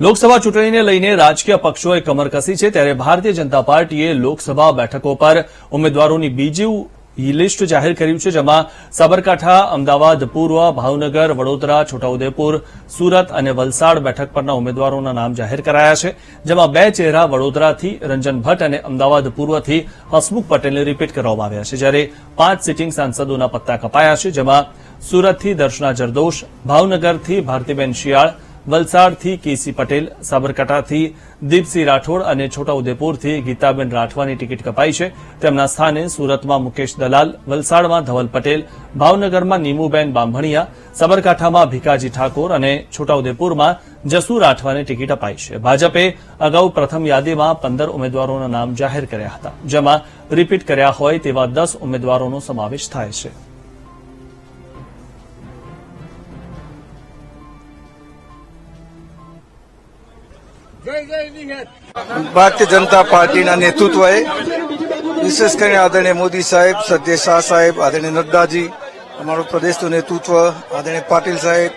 લોકસભા ચૂંટણીને લઈને રાજકીય પક્ષોએ કમર કસી છે ત્યારે ભારતીય જનતા પાર્ટીએ લોકસભા બેઠકો પર ઉમેદવારોની બીજી લિસ્ટ જાહેર કર્યું છે, જેમાં સાબરકાંઠા, અમદાવાદ, પૂર્વ, ભાવનગર, વડોદરા, છોટાઉદેપુર, સુરત અને વલસાડ બેઠક પરના ઉમેદવારોના નામ જાહેર કરાયા છે, જેમાં બે ચહેરા વડોદરાથી રંજન ભટ્ટ અને અમદાવાદ પૂર્વથી હસમુખ પટેલને રિપીટ કરવામાં આવ્યા છે, જ્યારે પાંચ સિટિંગ સાંસદોના પત્તા કપાયા છે, જેમાં સુરતથી દર્શના જરદોશ, ભાવનગરથી ભારતીબેન શિયાળ વલસાડથી કેસી પટેલ, સાબરકાંઠાથી દીપસિંહ રાઠોડ અને છોટાઉદેપુરથી ગીતાબેન રાઠવાની ટિકિટ કપાઈ છે. તેમના સ્થાને સુરતમાં મુકેશ દલાલ, વલસાડમાં ધવલ પટેલ, ભાવનગરમાં નીમુબેન બાંભણિયા, સાબરકાંઠામાં ભીકાજી ઠાકોર અને છોટાઉદેપુરમાં જસુ રાઠવાને ટિકિટ અપાઈ છે. ભાજપે અગાઉ પ્રથમ યાદીમાં પંદર ઉમેદવારોના નામ જાહેર કર્યા હતા, જેમાં રિપીટ કર્યા હોય તેવા દસ ઉમેદવારોનો સમાવેશ થાય છે. ભારતીય જનતા પાર્ટીના નેતૃત્વએ વિશેષ કરીને આદરણીય મોદી સાહેબ સત્ય શાહ સાહેબ આદરણીય નડ્ડાજી અમારું પ્રદેશનું નેતૃત્વ આદરણીય પાટીલ સાહેબ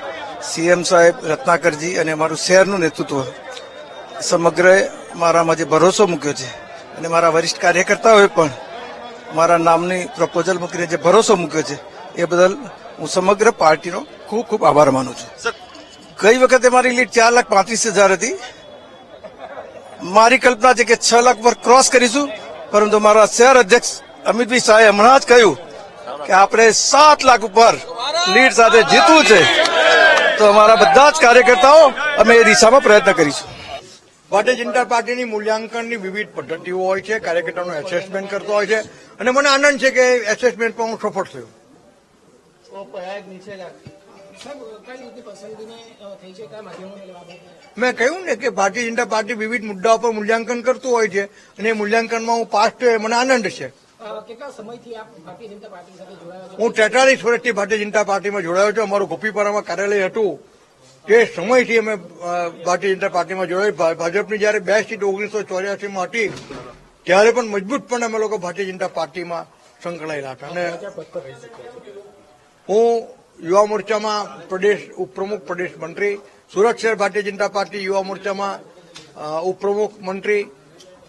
સીએમ સાહેબ રત્નાકરજી અને અમારું શહેરનું નેતૃત્વ. સમગ્ર મારામાં જે ભરોસો મૂક્યો છે અને મારા વરિષ્ઠ કાર્યકર્તાઓએ પણ મારા નામની પ્રપોઝલ મૂકીને જે ભરોસો મૂક્યો છે એ બદલ હું સમગ્ર પાર્ટીનો ખૂબ ખૂબ આભાર માનું છું. ગઈ વખતે મારી લીડ ચાર લાખ પાંત્રીસ હજાર હતી. મારી કલ્પના છે કે છ લાખ પર ક્રોસ કરીશું. પરંતુ મારા શહેર અધ્યક્ષ અમિતભાઈ શાહે હમણાં જ કહ્યું કે આપણે સાત લાખ ઉપર લીડ સાથે જીતવું છે. તો અમારા બધા જ કાર્યકર્તાઓ અમે એ દિશામાં પ્રયત્ન કરીશું. ભારતીય જનતા પાર્ટીની મૂલ્યાંકનની વિવિધ પદ્ધતિઓ હોય છે કાર્યકર્તાનું એસેસમેન્ટ કરતો હોય છે. અને મને આનંદ છે કે એસેસમેન્ટમાં હું સફળ થયો મેં કહ્યું ને કે ભારતીય જનતા પાર્ટી વિવિધ મુદ્દાઓ પર મૂલ્યાંકન કરતું હોય છે અને એ મૂલ્યાંકનમાં હું પાસ થયો મને આનંદ છે. હું તેતાલીસ વર્ષથી ભારતીય જનતા પાર્ટીમાં જોડાયો છું. અમારું ગોપીપરામાં કાર્યાલય હતું. તે સમયથી અમે ભારતીય જનતા પાર્ટીમાં જોડાયું. ભાજપની જયારે બે સીટ ઓગણીસો ચોર્યાસીમાં હતી ત્યારે પણ મજબૂતપણે અમે લોકો ભારતીય જનતા પાર્ટીમાં સંકળાયેલા હતા. અને હું યુવા મોરચામાં પ્રદેશ ઉપપ્રમુખ પ્રદેશ મંત્રી, સુરત શહેર ભારતીય જનતા પાર્ટી યુવા મોરચામાં ઉપપ્રમુખ મંત્રી,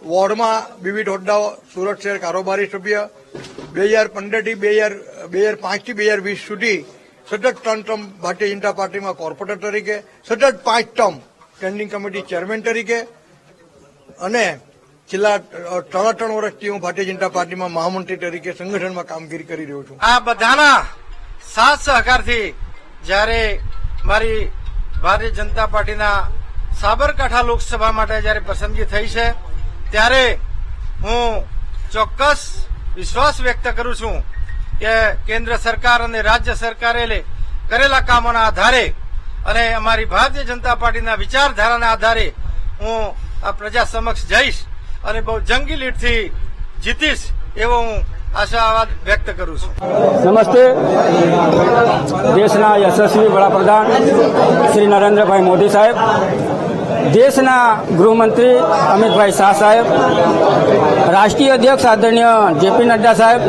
વોર્ડમાં વિવિધ હોદ્દાઓ, સુરત શહેર કારોબારી સભ્ય, બે હજાર પંદરથી બે હજાર બે હજાર પાંચથી બે હજાર વીસ સુધી સતત ત્રણ ટર્મ ભારતીય જનતા પાર્ટીમાં કોર્પોરેટર તરીકે, સતત પાંચ ટર્મ સ્ટેન્ડિંગ કમિટી ચેરમેન તરીકે અને છેલ્લા ત્રણ ત્રણ વર્ષથી હું ભારતીય જનતા પાર્ટીમાં મહામંત્રી તરીકે સંગઠનમાં કામગીરી કરી રહ્યો છું. આ બધાના સાથ સહકારથી જ્યારે મારી ભારતીય જનતા પાર્ટીના સાબરકાંઠા લોકસભા માટે જ્યારે પસંદગી થઈ છે, ત્યારે હું ચોક્કસ વિશ્વાસ વ્યક્ત કરું છું કે કેન્દ્ર સરકાર અને રાજ્ય સરકારે કરેલા કામોના આધારે અને અમારી ભારતીય જનતા પાર્ટીના વિચારધારાના આધારે હું આ પ્રજા સમક્ષ જઈશ અને બહુ જંગી લીડથી જીતીશ એવો હું આશાવાદ વ્યક્ત કરું છું. નમસ્તે. દેશના યશસ્વી વડાપ્રધાન શ્રી નરેન્દ્રભાઈ મોદી સાહેબ, દેશના ગૃહમંત્રી અમિતભાઈ શાહ સાહેબ, રાષ્ટ્રીય અધ્યક્ષ આદરણીય જેપી નડ્ડા સાહેબ,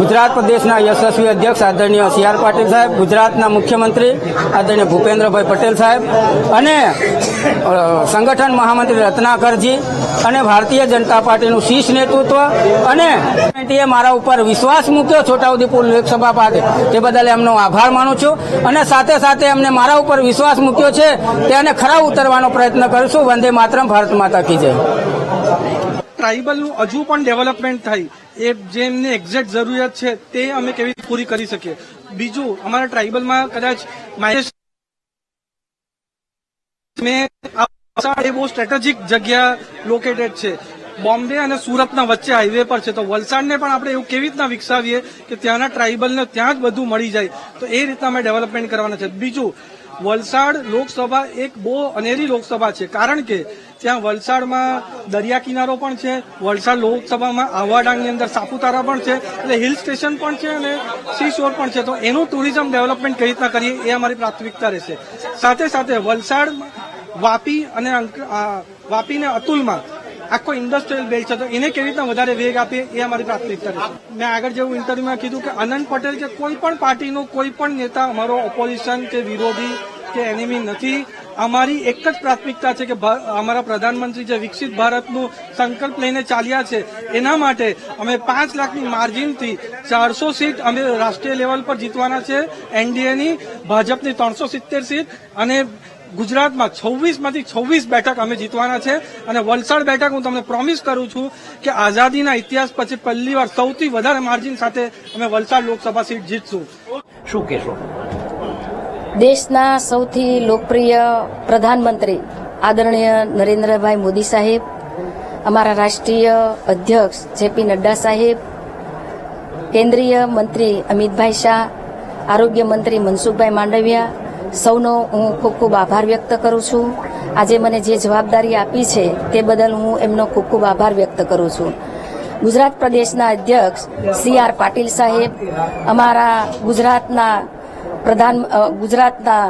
ગુજરાત પ્રદેશના યશસ્વી અધ્યક્ષ આદરણીય સી આર પાટીલ સાહેબ, ગુજરાતના મુખ્યમંત્રી આદરણીય ભૂપેન્દ્રભાઈ પટેલ સાહેબ અને સંગઠન મહામંત્રી રત્નાકરજી અને ભારતીય જનતા પાર્ટીનું શીર્ષ નેતૃત્વ અને એ મારા ઉપર વિશ્વાસ મૂક્યો છોટાઉદેપુર લોકસભા પાસે. તે બદલ એમનો આભાર માનું છું અને સાથે સાથે એમને મારા ઉપર વિશ્વાસ મૂક્યો છે તેને ખરા ઉતરવાનો પ્રયત્ન કરીશું. વંદે માતરમ, ભારત માતા કી જય. ટ્રાઇબલનું હજુ પણ ડેવલપમેન્ટ થાય. એ જેમને એક્ઝેક્ટ જરૂરિયાત છે તે અમે કેવી રીતે પૂરી કરી શકીએ? બીજું, અમારા ટ્રાઇબલમાં કદાચ મેં વલસાડ એ બહુ સ્ટ્રેટેજિક જગ્યા લોકેટેડ છે. બોમ્બે અને સુરતના વચ્ચે હાઈવે પર છે. તો વલસાડને પણ આપણે એવું કેવી રીતના વિકસાવીએ કે ત્યાંના ટ્રાઇબલને ત્યાં જ બધું મળી જાય. તો એ રીતના અમે ડેવલપમેન્ટ કરવાના છે. બીજું, વલસાડ લોકસભા એક બહુ અનેરી લોકસભા છે. કારણ કે ત્યાં વલસાડમાં દરિયા કિનારો પણ છે. વલસાડ લોકસભામાં આહવા ડાંગની અંદર સાપુતારા પણ છે. એટલે હિલ સ્ટેશન પણ છે અને સી શોર પણ છે. તો એનું ટુરિઝમ ડેવલપમેન્ટ કઈ રીતના કરીએ એ અમારી પ્રાથમિકતા રહેશે. સાથે સાથે વલસાડ વાપી અને વાપીને અતુલમાં આખો ઇન્ડસ્ટ્રીયલ બેલ્ટ છે. તો એને કેવી રીતના વધારે વેગ આપીએ એ અમારી પ્રાથમિકતા છે. મેં આગળ જેવું ઇન્ટરવ્યુમાં કીધું કે અનંત પટેલ કે કોઈ પણ પાર્ટીનો, કોઈ પણ નેતા, અમારો ઓપોઝિશન કે વિરોધી કે એનિમી નથી. અમારી એક જ પ્રાથમિકતા છે કે અમારા પ્રધાનમંત્રી જે વિકસિત ભારતનું સંકલ્પ લઈને ચાલ્યા છે, એના માટે અમે પાંચ લાખની માર્જિનથી ચારસો સીટ અમે રાષ્ટ્રીય લેવલ પર જીતવાના છે. એનડીએની, ભાજપની ત્રણસો સિત્તેર સીટ અને ગુજરાતમાં છવ્વીસમાંથી છવ્વીસ બેઠક અમે જીતવાના છે અને વલસાડ બેઠક હું તમને પ્રોમિસ કરું છું કે આઝાદીના ઇતિહાસ પછી પહેલી વાર સૌથી વધારે માર્જિન સાથે અમે વલસાડ લોકસભા સીટ જીતશું. શું કહેશો? દેશના સૌથી લોકપ્રિય પ્રધાનમંત્રી આદરણીય નરેન્દ્રભાઈ મોદી સાહેબ અમારા રાષ્ટ્રીય અધ્યક્ષ જેપી નડ્ડા સાહેબ કેન્દ્રીય મંત્રી અમિતભાઈ શાહ આરોગ્ય મંત્રી મનસુખભાઈ માંડવિયા સૌનો હું ખૂબ ખૂબ આભાર વ્યક્ત કરું છું. આજે મને જે જવાબદારી આપી છે તે બદલ હું એમનો ખૂબ ખૂબ આભાર વ્યક્ત કરું છું. ગુજરાત પ્રદેશના અધ્યક્ષ સી આર પાટીલ સાહેબ, અમારા ગુજરાતના પ્રધાન ગુજરાતના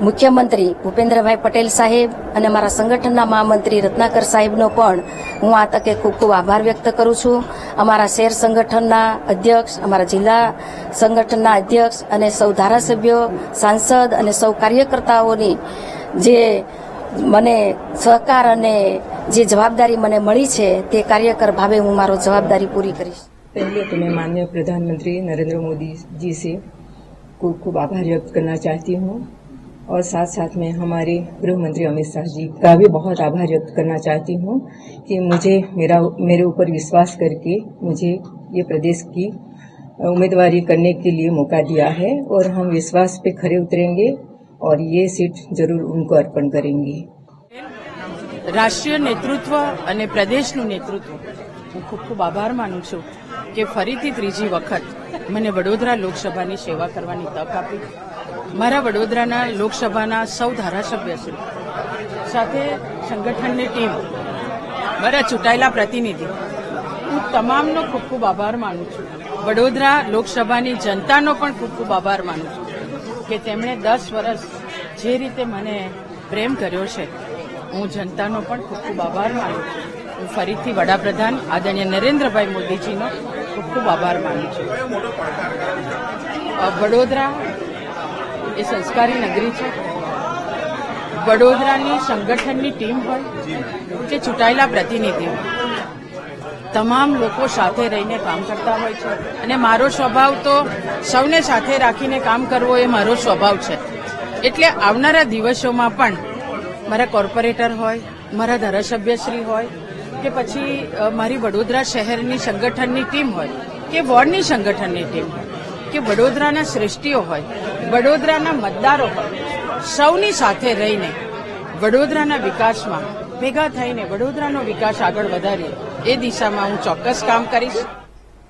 મુખ્યમંત્રી ભૂપેન્દ્રભાઈ પટેલ સાહેબ અને અમારા સંગઠનના મહામંત્રી રત્નાકર સાહેબનો પણ હું આ તકે ખૂબ ખૂબ આભાર વ્યક્ત કરું છું અમારા શહેર સંગઠનના અધ્યક્ષ અમારા જિલ્લા સંગઠનના અધ્યક્ષ અને સૌ ધારાસભ્યો સાંસદ અને સૌ કાર્યકર્તાઓની જે મને સહકાર અને જે જવાબદારી મને મળી છે તે કાર્યકર ભાવે હું મારો જવાબદારી પૂરી કરીશ पहले तो मैं माननीय प्रधानमंत्री नरेंद्र मोदी जी से खूब खूब आभार व्यक्त करना चाहती हूँ और साथ साथ में हमारे गृह मंत्री अमित शाह जी का भी बहुत आभार व्यक्त करना चाहती हूँ कि मुझे मेरा मेरे ऊपर विश्वास करके मुझे ये प्रदेश की उम्मीदवारी करने के लिए मौका दिया है और हम विश्वास पे खरे उतरेंगे और ये सीट जरूर उनको अर्पण करेंगे રાષ્ટ્રીય નેતૃત્વ અને પ્રદેશનું નેતૃત્વ હું ખૂબ ખૂબ આભાર માનું છું કે ફરીથી ત્રીજી વખત મને વડોદરા લોકસભાની સેવા કરવાની તક આપી મારા વડોદરાના લોકસભાના સૌ ધારાસભ્ય છે. સાથે સંગઠનની ટીમ, મારા ચૂંટાયેલા પ્રતિનિધિ, હું તમામનો ખૂબ ખૂબ આભાર માનું છું. વડોદરા લોકસભાની જનતાનો પણ ખૂબ ખૂબ આભાર માનું છું કે તેમણે દસ વર્ષ જે રીતે મને પ્રેમ કર્યો છે, હું જનતાનો પણ ખૂબ ખૂબ આભાર માનું છું. હું ફરીથી વડાપ્રધાન આદરણીય નરેન્દ્રભાઈ મોદીજીનો ખૂબ ખૂબ આભાર માનું છું. વડોદરા એ સંસ્કારી નગરી છે. વડોદરાની સંગઠનની ટીમ હોય કે ચૂંટાયેલા પ્રતિનિધિઓ તમામ લોકો સાથે રહીને કામ કરતા હોય છે. અને મારો સ્વભાવ તો સૌને સાથે રાખીને કામ કરવો એ મારો સ્વભાવ છે. એટલે આવનારા દિવસોમાં પણ મારા કોર્પોરેટર હોય, મારા ધારાસભ્યશ્રી હોય કે પછી મારી વડોદરા શહેરની સંગઠનની ટીમ હોય, કે વોર્ડની સંગઠનની ટીમ હોય, કે વડોદરાના શ્રેષ્ઠીઓ હોય વડોદરાના મતદારો પણ સૌની સાથે રહીને વડોદરાના વિકાસમાં ભેગા થઈને વડોદરાનો વિકાસ આગળ વધારીએ, એ દિશામાં હું ચોક્કસ કામ કરીશ.